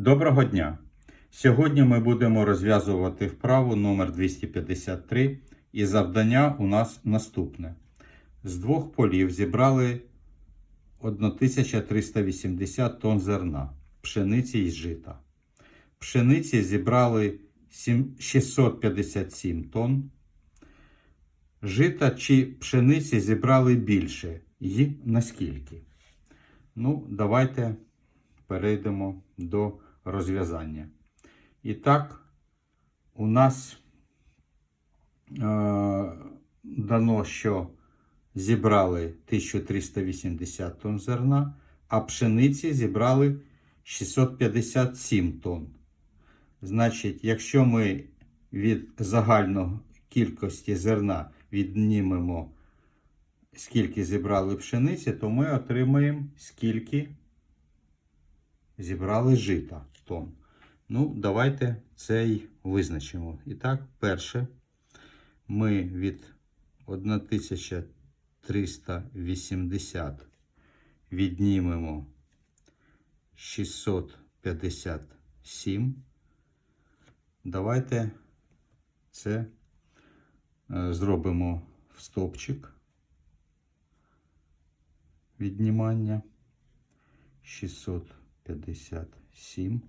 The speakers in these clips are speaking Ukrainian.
Доброго дня! Сьогодні ми будемо розв'язувати вправу номер 253 і завдання у нас наступне. З двох полів зібрали 1380 тонн зерна, пшениці і жита. Пшениці зібрали 657 тонн. Жита чи пшениці зібрали більше. І наскільки? Ну, давайте перейдемо до розв'язання. І так, у нас е, дано, що зібрали 1380 тонн зерна, а пшениці зібрали 657 тонн. Значить, якщо ми від загальної кількості зерна віднімемо, скільки зібрали пшениці, то ми отримаємо скільки зібрали жита тонн. Ну, давайте це й визначимо. І так, перше, ми від 1380 віднімемо 657. Давайте це е, зробимо в стопчик віднімання 657.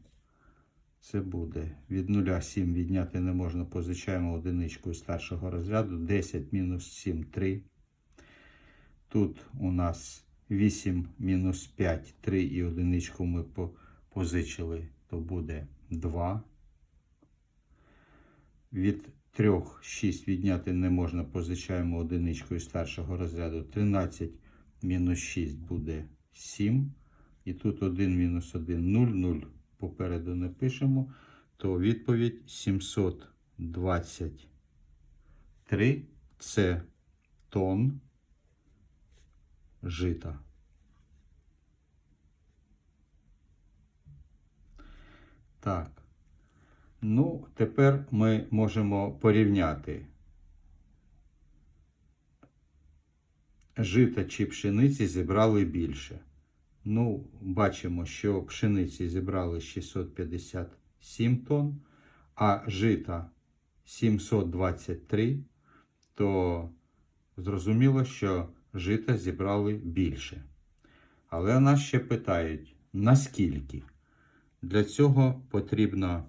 Це буде від 0 7 відняти не можна, позичаємо одиничку старшого розряду. 10 мінус 7 3. Тут у нас 8 мінус 5 3 і одиничку ми позичили, то буде 2. Від 3 6 відняти не можна, позичаємо одиничку старшого розряду. 13 мінус 6 буде 7. І тут 1 мінус 1 0, 0 попереду не пишемо, то відповідь 723 це тонн жита. Так. Ну, тепер ми можемо порівняти жита чи пшениці зібрали більше. Ну, бачимо, що пшениці зібрали 657 тонн, а жита 723, то зрозуміло, що жита зібрали більше. Але нас ще питають, наскільки? Для цього потрібно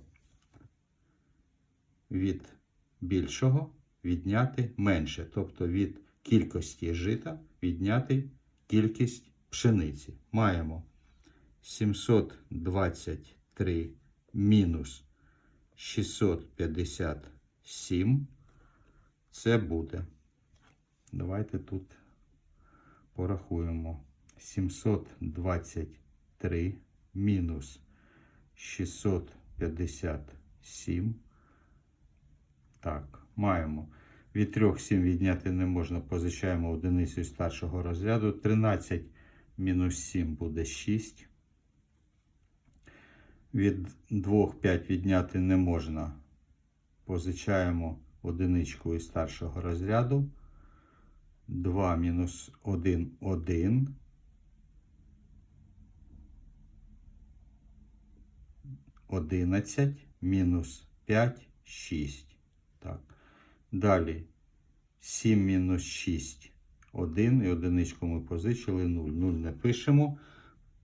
від більшого відняти менше, тобто від кількості жита відняти кількість пшениці. Маємо 723 мінус 657. Це буде. Давайте тут порахуємо. 723 мінус 657. Так, маємо. Від 3 7 відняти не можна, позичаємо одиницю старшого розряду. 13 мінус 7 буде 6. Від 2 5 відняти не можна. Позичаємо одиничку із старшого розряду. 2 мінус 1 1. Одинадцять мінус 5 6. Так. Далі 7 мінус 6 1 і одиничку ми позичили 0. 0 не пишемо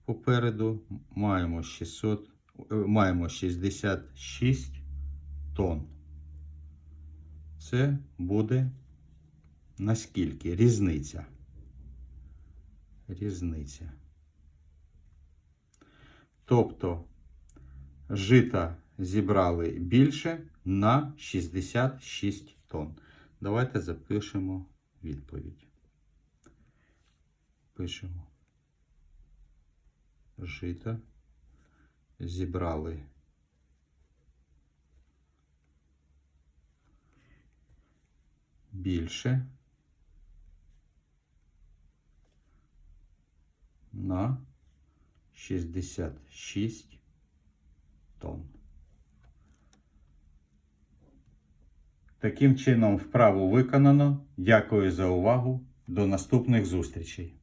попереду. Маємо 600, е, маємо 66 тонн. Це буде наскільки? Різниця. Різниця. Тобто жита зібрали більше на 66 тонн. Давайте запишемо відповідь. Пишемо. Жита зібрали більше на 66 тонн. Таким чином, вправу виконано. Дякую за увагу. До наступних зустрічей.